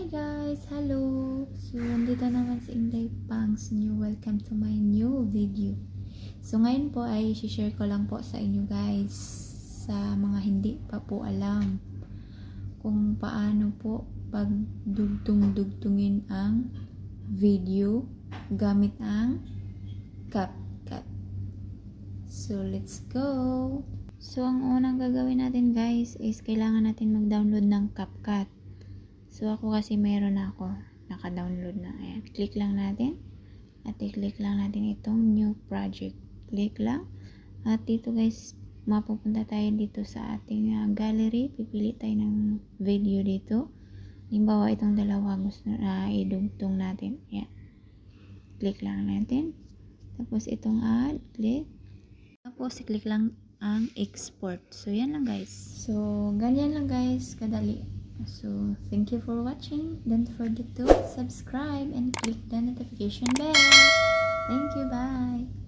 Hi guys! Hello! So, andito naman si Inday Pangs new. Welcome to my new video. So, ngayon po ay share ko lang po sa inyo guys sa mga hindi pa po alam kung paano po pagdugtong-dugtungin ang video gamit ang CapCut. So, let's go! So, ang unang gagawin natin guys is kailangan natin mag-download ng CapCut. So, ako kasi na ako. Naka-download na. Ayan. Click lang natin. At i-click lang natin itong new project. Click lang. At dito guys, mapupunta tayo dito sa ating uh, gallery. Pipili tayo ng video dito. Halimbawa, itong dalawa gusto na uh, idugtong natin. Ayan. Click lang natin. Tapos itong add. Click. Tapos, i-click lang ang export. So, yan lang guys. So, ganyan lang guys. Kadali. So, thank you for watching. Don't forget to subscribe and click the notification bell. Thank you. Bye.